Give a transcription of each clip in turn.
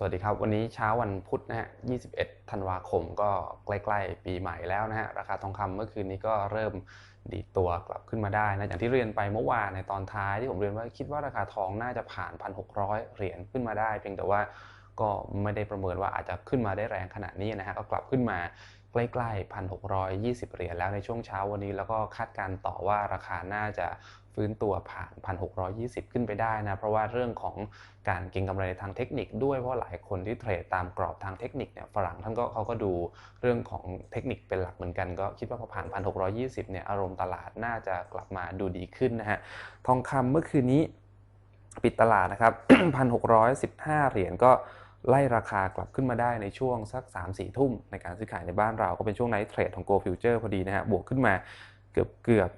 สวัสดีครับ วันนี้เช้าวันพุธนะฮะ 21 ธันวาคมก็ใกล้ๆ ปีใหม่แล้วนะฮะ ราคาทองคำเมื่อคืนนี้ก็เริ่มดีตัวกลับขึ้นมาได้นะ อย่างที่เรียนไปเมื่อวานในตอนท้ายที่ผมเรียนว่าคิดว่าราคาทองน่าจะผ่าน 1,600 เหรียญขึ้นมาได้ เพียงแต่ว่าก็ไม่ได้ประเมินว่าอาจจะขึ้นมาได้แรงขนาดนี้นะฮะ ก็กลับขึ้นมา ใกล้ๆ1,620เหรียญแล้วในช่วงเช้าวันนี้ แล้วก็คาดการต่อว่าราคาน่าจะฟื้นตัวผ่าน 1,620 ขึ้นไปได้นะ เพราะว่าเรื่องของการเก็งกำไรในทางเทคนิคด้วย เพราะหลายคนที่เทรดตามกรอบทางเทคนิคเนี่ยฝรั่งท่านก็เขาก็ดูเรื่องของเทคนิคเป็นหลักเหมือนกัน ก็คิดว่าพอผ่าน 1,620 เนี่ยอารมณ์ตลาดน่าจะกลับมาดูดีขึ้นนะฮะ ทองคำเมื่อคืนนี้ปิดตลาดนะครับ 1,615 เหรียญก็ ไล่ราคากลับขึ้นมาได้ในช่วงสัก 3-4 ทุ่มในการซื้อขายในบ้านเราก็เป็นช่วงไนท์เทรดของ Go Future พอดีนะฮะบวกขึ้นมาเกือบเกือบ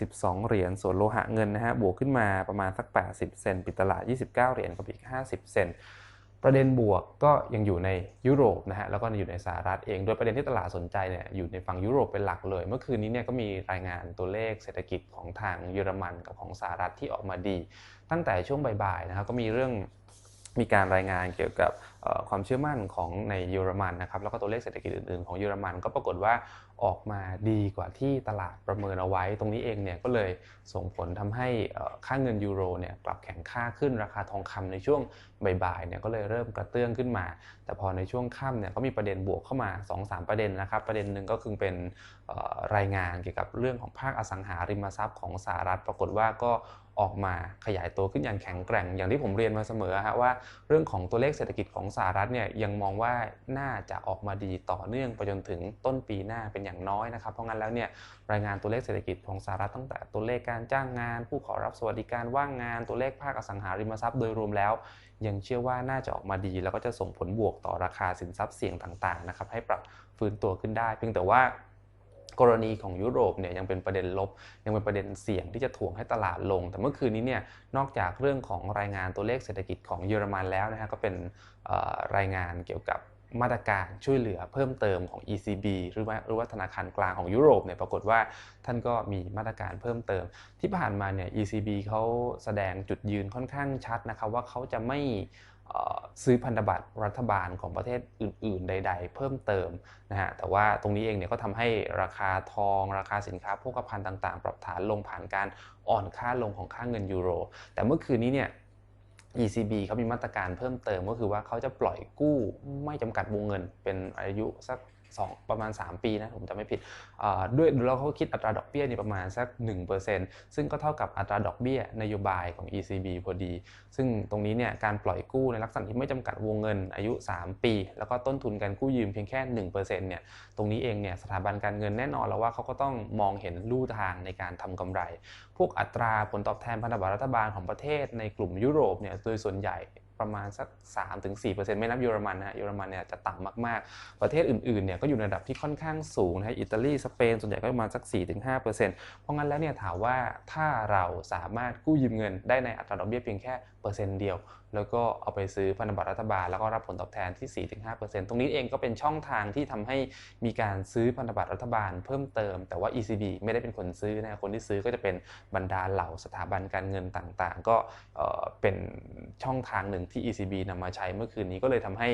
22 เหรียญ ส่วนโลหะเงินนะฮะ บวกขึ้นมาประมาณสัก 80 เซนปิดตลาด 29 เหรียญกับอีก 50 เซนประเด็นบวกก็ยังอยู่ในยุโรปนะฮะ แล้วก็อยู่ในสหรัฐเอง โดยประเด็นที่ตลาดสนใจเนี่ยอยู่ในฝั่งยุโรปเป็นหลักเลย เมื่อคืนนี้เนี่ยก็มีรายงานตัวเลขเศรษฐกิจของทางเยอรมันกับของสหรัฐที่ออกมาดี ตั้งแต่ช่วงบ่ายๆนะครับก็มีเรื่อง มีการรายงานเกี่ยวกับความเชื่อมั่นของในเยอรมันนะครับแล้วก็ตัวเลขเศรษฐกิจอื่นๆของเยอรมันก็ปรากฏว่าออกมาดีกว่าที่ตลาดประเมินเอาไว้ ตรงนี้เองเนี่ยก็เลยส่งผลทำให้ค่าเงินยูโรเนี่ยกลับแข็งค่าขึ้นราคาทองคำในช่วงบ่ายๆเนี่ยก็เลยเริ่มกระเตื้องขึ้นมา แต่พอในช่วงค่ำเนี่ยก็มีประเด็นบวกเข้ามา 2-3 ประเด็นนะครับ ประเด็นหนึ่งก็คือเป็นรายงานเกี่ยวกับเรื่องของภาคอสังหาริมทรัพย์ของสหรัฐ ปรากฏว่าก็ ออกมาขยายตัวขึ้นอย่างแข็งแกร่ง อย่างที่ผมเรียนมาเสมอฮะว่าเรื่องของตัวเลขเศรษฐกิจของสหรัฐเนี่ยยังมองว่าน่าจะออกมาดีต่อเนื่องไปจนถึงต้นปีหน้าเป็นอย่างน้อยนะครับ เพราะงั้นแล้วเนี่ยรายงานตัวเลขเศรษฐกิจของสหรัฐตั้งแต่ตัวเลขการจ้างงาน ผู้ขอรับสวัสดิการว่างงานตัวเลขภาคอสังหาริมทรัพย์โดยรวมแล้ว ยังเชื่อว่าน่าจะออกมาดี แล้วก็จะส่งผลบวกต่อราคาสินทรัพย์เสี่ยงต่างๆนะครับให้ปรับฟื้นตัวขึ้นได้ เพียงแต่ว่า กรณีของยุโรปเนี่ยยังเป็นประเด็นลบ ยังเป็นประเด็นเสี่ยงที่จะถ่วงให้ตลาดลง แต่เมื่อคืนนี้เนี่ยนอกจากเรื่องของรายงานตัวเลขเศรษฐกิจของเยอรมันแล้วนะฮะก็เป็นรายงานเกี่ยวกับมาตรการช่วยเหลือเพิ่มเติมของ ECB หรือว่าหรือว่าธนาคารกลางของยุโรปเนี่ยปรากฏว่าท่านก็มีมาตรการเพิ่มเติม ที่ผ่านมาเนี่ย ECB เขาแสดงจุดยืนค่อนข้างชัดนะครับว่าเขาจะไม่ ซื้อพันธบัตรรัฐบาลของประเทศอื่น ๆ ใด ๆ เพิ่มเติมนะฮะแต่ว่าตรงนี้เองเนี่ยก็ทำให้ราคาทอง ราคาสินค้าโภคภัณฑ์ต่างๆ ปรับฐานลงผ่านการอ่อนค่าลงของค่าเงินยูโร แต่เมื่อคืนนี้เนี่ย ECB เขามีมาตรการเพิ่มเติมก็คือว่าเขาจะปล่อยกู้ไม่จำกัดวงเงินเป็นอายุสัก 2 ประมาณ 3 ปีนะผมจะไม่ผิดด้วยแล้วเขาคิดอัตราดอกเบี้ยนี่ประมาณสัก 1%ซึ่งก็เท่ากับอัตราดอกเบี้ยนโยบายของ ECB พอดี ซึ่งตรงนี้เนี่ยการปล่อยกู้ในลักษณะที่ไม่จำกัดวงเงินอายุ 3 ปี แล้วก็ต้นทุนการกู้ยืมเพียงแค่1%เนี่ยตรงนี้เองเนี่ยสถาบันการเงินแน่นอนแล้วว่าเขาก็ต้องมองเห็นลู่ทางในการทำกำไร พวกอัตราผลตอบแทนพันธบัตรรัฐบาลของประเทศในกลุ่มยุโรปเนี่ยโดยส่วนใหญ่ ประมาณสัก 3-4%ไม่นับเยอรมันนะเยอรมันเนี่ยจะต่ำมากๆ ประเทศอื่นๆเนี่ยก็อยู่ในระดับที่ค่อนข้างสูงนะอิตาลีสเปนส่วนใหญ่ก็ประมาณสัก 4-5%เพราะงั้นแล้วเนี่ยถามว่าถ้าเราสามารถกู้ยืมเงินได้ในอัตราดอกเบี้ยเพียงแค่เปอร์เซ็นต์เดียว แล้วก็เอาไปซื้อพันธบัตรรัฐบาล แล้วก็รับผลตอบแทนที่ 4-5%ตรงนี้เองก็เป็นช่องทางที่ทำให้มีการซื้อพันธบัตรรัฐบาลเพิ่มเติม แต่ว่า ECB ไม่ได้เป็นคนซื้อนะคนที่ซื้อก็จะเป็นบรรดาเหล่าสถาบันการเงินต่างๆ ก็เป็นช่องทางหนึ่งที่ ECB นำมาใช้เมื่อคืนนี้ก็เลยทำให้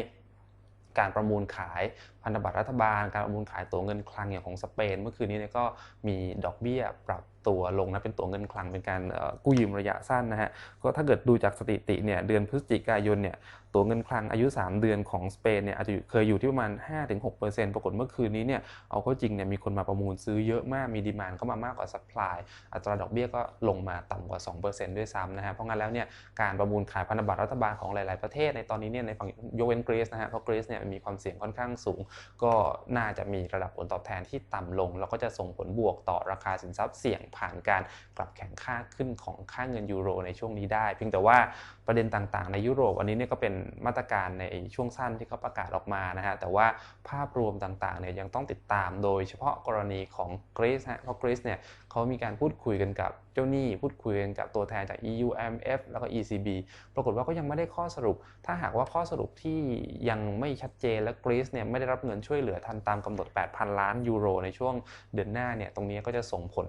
การประมูลขายพันธบัตรรัฐบาล การประมูลขายตัวเงินคลังอย่างของสเปน เมื่อคืนนี้ก็มีดอกเบี้ยปรับ ตัวลงนะเป็นตัวเงินคลังเป็นการกู้ยืมระยะสั้นนะฮะก็ถ้าเกิดดูจากสถิติเนี่ยเดือนพฤศจิกายนเนี่ยตัวเงินคลังอายุ 3 เดือนของสเปนเนี่ยอาจจะเคยอยู่ที่ประมาณ 5-6%ปรากฏเมื่อคืนนี้เนี่ยเอาเข้าจริงเนี่ยมีคนมาประมูลซื้อเยอะมากมีดีมานเข้ามามากกว่าสัพพลายอัตราดอกเบี้ยก็ลงมาต่ำกว่า 2%ด้วยซ้ำนะฮะเพราะงั้นแล้วเนี่ยการประมูลขายพันธบัตรรัฐบาลของหลาย ๆ ประเทศในตอนนี้เนี่ยในฝั่งยกเว้นกรีซนะฮะเพราะกรีซเนี่ยมีความเสี่ยงค่อนข้างสูง ก็น่าจะมีระดับผลตอบแทนที่ต่ำลง แล้วก็จะส่งผลบวกต่อราคาสินทรัพย์เสี่ยงผ่านการกลับแข็งค่าขึ้นของค่าเงินยูโรในช่วงนี้ได้ เพียงแต่ว่าประเด็นต่างๆ ในยุโรปอันนี้เนี่ยก็เป็นมาตรการในช่วงสั้นที่เขาประกาศออกมานะฮะแต่ว่าภาพรวมต่างๆเนี่ยยังต้องติดตามโดยเฉพาะกรณีของกรีซฮะเพราะกรีซเนี่ยเขามีการพูดคุยกันกับเจ้าหนี้พูดคุยกันกับตัวแทนจาก EU IMF แล้วก็ ECB ปรากฏว่าก็ยังไม่ได้ข้อสรุป ถ้าหากว่าข้อสรุปที่ยังไม่ชัดเจนและกรีซเนี่ยไม่ได้รับเงินช่วยเหลือทันตามกำหนด 8,000 ล้านยูโรในช่วงเดือนหน้าเนี่ยตรงนี้ก็จะส่งผล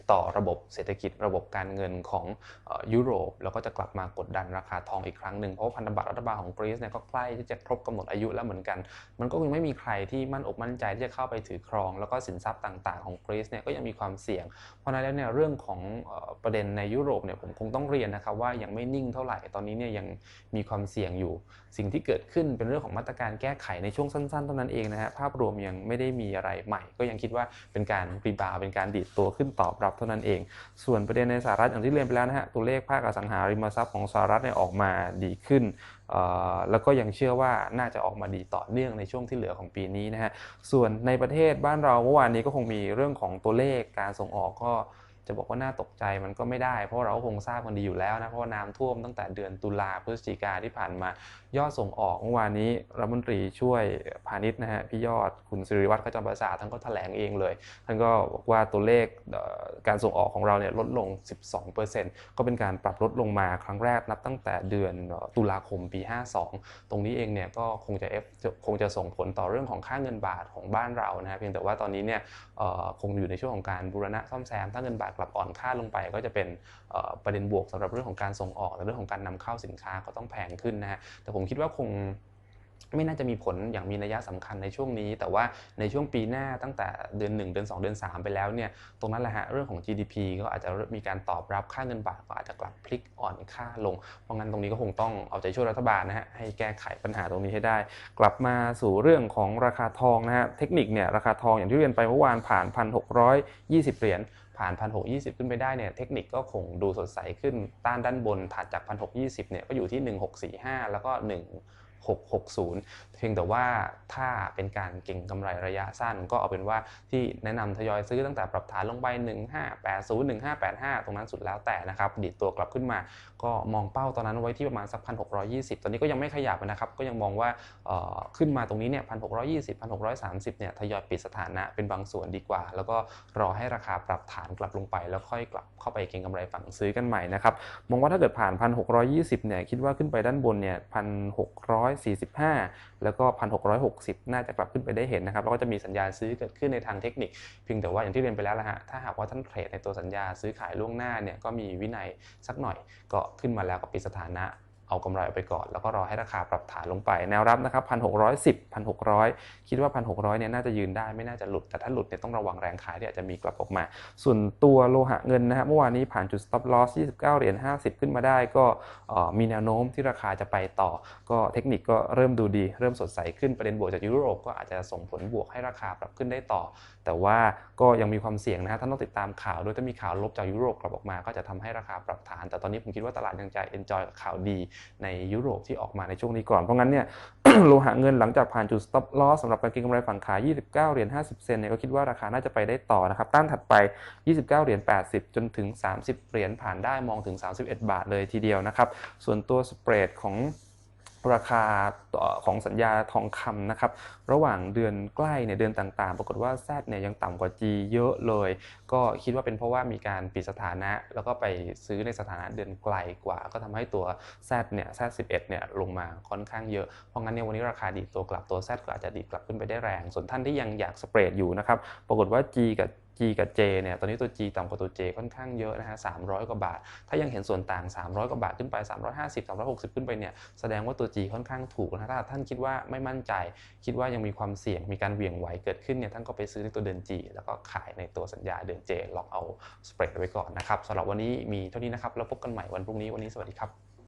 ต่อระบบเศรษฐกิจระบบการเงินของยุโรป แล้วก็จะกลับมากดดันราคาทองอีกครั้งหนึ่งเพราะพันธบัตรรัฐบาลของกรีซเนี่ยก็ใกล้ที่จะครบกำหนดอายุแล้วเหมือนกัน มันก็ยังไม่มีใครที่มั่นอกมั่นใจที่จะเข้าไปถือครอง แล้วก็สินทรัพย์ต่างๆของกรีซเนี่ยก็ยังมีความเสี่ยง เพราะนั้นแล้วเนี่ยเรื่องของประเด็นในยุโรปเนี่ยผมคงต้องเรียนนะครับว่ายังไม่นิ่งเท่าไหร่ตอนนี้เนี่ยยังมีความเสี่ยงอยู่ สิ่งที่เกิดขึ้นเป็นเรื่องของมาตรการแก้ไขในช่วงสั้นๆเท่านั้นเองนะฮะภาพรวมยังไม่ได้มีอะไรใหม่ ก็ยังคิดว่าเป็นการรีบาวเป็นการดีดตัวขึ้นตอบรับเท่านั้นเอง ส่วนประเด็นในสหรัฐอย่างที่เรียนไปแล้วนะฮะตัวเลขภาคอสังหาริมทรัพย์ของสหรัฐเนี่ยออกมาดีขึ้น แล้วก็ยังเชื่อว่าน่าจะออกมาดีต่อเนื่องในช่วงที่เหลือของปีนี้นะฮะส่วนในประเทศบ้านเราเมื่อวานนี้ก็คงมีเรื่องของตัวเลขการส่งออกก็จะบอกว่าน่าตกใจมันก็ไม่ได้ เพราะเราคงทราบกันดีอยู่แล้วนะเพราะน้ำท่วมตั้งแต่เดือนตุลาพฤศจิกาที่ผ่านมา ยอดส่งออกเมื่อวานนี้รัฐมนตรีช่วยพาณิชย์นะฮะพี่ยอดคุณสิริวัตรขจรประสาทท่านก็แถลงเองเลย ท่านก็บอกว่าตัวเลข การส่งออกของเราเนี่ยลดลง 12%ก็เป็นการปรับลดลงมาครั้งแรกนับตั้งแต่เดือนตุลาคมปี 52 ตรงนี้เองเนี่ยก็คงจะเอฟคงจะส่งผลต่อเรื่องของค่าเงินบาทของบ้านเรานะเพียงแต่ว่าตอนนี้เนี่ยคงอยู่ในช่วงของการบูรณะซ่อมแซมถ้าเงินบาทกลับอ่อนค่าลงไป ก็จะเป็นประเด็นบวกสำหรับเรื่องของการส่งออกและเรื่องของการนำเข้าสินค้าก็ต้องแพงขึ้นนะฮะแต่ผมคิดว่าคง ไม่น่าจะมีผลอย่างมีนัยสำคัญในช่วงนี้ แต่ว่าในช่วงปีหน้าตั้งแต่เดือน 1 เดือน 2 เดือน 3 ไปแล้วเนี่ยตรงนั้นแหละฮะเรื่องของ GDP ก็อาจจะมีการตอบรับค่าเงินบาทก็อาจจะกลับพลิกอ่อนค่าลง เพราะงั้นตรงนี้ก็คงต้องเอาใจช่วยรัฐบาลนะฮะให้แก้ไขปัญหาตรงนี้ให้ได้ กลับมาสู่เรื่องของราคาทองนะฮะเทคนิคเนี่ยราคาทองอย่างที่เรียนไปเมื่อวานผ่าน 1,620 เหรียญผ่าน1,620 ขึ้นไปได้เนี่ยเทคนิคก็คงดูสดใสขึ้นต้านด้านบนถัดจาก1,620เนี่ยก็อยู่ที่ 1645 แล้วก็1 660 เพียงแต่ว่าถ้าเป็นการเก่งกำไรระยะสั้นก็เอาเป็นว่าที่แนะนำทยอยซื้อตั้งแต่ปรับฐานลงไป 1580 1585 ตรงนั้นสุดแล้วแต่นะครับ ดิดตัวกลับขึ้นมา ก็มองเป้าตอนนั้นไว้ที่ประมาณสัก 1,620 ตอนนี้ก็ยังไม่ขยับนะครับ ก็ยังมองว่าขึ้นมาตรงนี้เนี่ย 1,620 1,630 เนี่ยทยอยปิดสถานะเป็นบางส่วนดีกว่า แล้วก็รอให้ราคาปรับฐานกลับลงไป แล้วค่อยกลับเข้าไปเก็งกำไรฝั่งซื้อกันใหม่นะครับ มองว่าถ้าเกิดผ่าน 1,620 เนี่ยคิดว่าขึ้นไปด้านบนเนี่ย 1,600 1,645 แล้วก็ 1,660 น่าจะกลับขึ้นไปได้เห็นนะครับแล้วก็จะมีสัญญาณซื้อเกิดขึ้นในทางเทคนิคเพียงแต่ว่าอย่างที่เรียนไปแล้วละฮะถ้าหากว่าท่านเทรดในตัวสัญญาซื้อขายล่วงหน้าเนี่ยก็มีวินัยสักหน่อยก็ขึ้นมาแล้วก็ปิดสถานะ เอากำไรออกไปก่อน แล้วก็รอให้ราคาปรับฐานลงไป แนวรับนะครับ1,610 1,600คิดว่า1,600เนี่ยน่าจะยืนได้ไม่น่าจะหลุด แต่ถ้าหลุดเนี่ยต้องระวังแรงขายที่อาจจะมีกลับออกมา ส่วนตัวโลหะเงินนะครับเมื่อวานนี้ผ่านจุด stop loss 29เหรียญ50 ขึ้นมาได้ก็มีแนวโน้มที่ราคาจะไปต่อ ก็เทคนิคก็เริ่มดูดี เริ่มสดใสขึ้นประเด็นบวกจากยุโรปก็อาจจะส่งผลบวกให้ราคาปรับขึ้นได้ต่อ แต่ว่าก็ยังมีความเสี่ยงนะฮะท่านต้องติดตามข่าวด้วยถ้ามีข่าวลบจากยุโรปกลับออกมา ก็จะทำให้ราคาปรับฐาน แต่ตอนนี้ผมคิดว่าตลาดยังจ enjoy กับข่าวดีในยุโรปที่ออกมาในช่วงนี้ก่อน เพราะงั้นเนี่ยโลหะเงินหลังจากผ่านจุด stop loss สำหรับการเก็งกำไรฝั่งขาย 29 เหรียญ 50 เซนเนี่ยก็คิดว่าราคาน่าจะไปได้ต่อนะครับ ต้านถัดไป 29 เหรียญ 80 จนถึง 30 เหรียญผ่านได้มองถึง 31 บาทเลยทีเดียวนะครับ ส่วนตัวสเปรดของ ราคาของสัญญาทองคำนะครับ ระหว่างเดือนใกล้เนี่ยเดือนต่างๆ ปรากฏว่าแซดเนี่ยยังต่ำกว่า G เยอะเลย ก็คิดว่าเป็นเพราะว่ามีการปิดสถานะ แล้วก็ไปซื้อในสถานะเดือนไกลกว่า ก็ทำให้ตัวแซดเนี่ยแซ11เนี่ยลงมาค่อนข้างเยอะ เพราะงั้นเนี่ยวันนี้ราคาดีตัวกลับตัวแซดก็อาจจะดีกลับขึ้นไปได้แรง ส่วนท่านที่ยังอยากสเปรดอยู่นะครับ ปรากฏว่า G กับ กับ J เนี่ยตอนนี้ตัว G ต่ำกว่าตัว J ค่อนข้างเยอะนะฮะ300 กว่าบาท ถ้ายังเห็นส่วนต่าง 300 กว่าบาทขึ้นไป 350 360 ขึ้นไปเนี่ยแสดงว่าตัว G ค่อนข้างถูกนะถ้าท่านคิดว่าไม่มั่นใจ คิดว่ายังมีความเสี่ยงมีการเหวี่ยงไหวเกิดขึ้นเนี่ยท่านก็ไปซื้อในตัวเดือน G แล้วก็ขายในตัวสัญญาเดือน J ล็อกเอาสเปรดไว้ก่อนนะครับสำหรับวันนี้มีเท่านี้นะครับแล้วพบกันใหม่วันพรุ่งนี้วันนี้สวัสดีครับ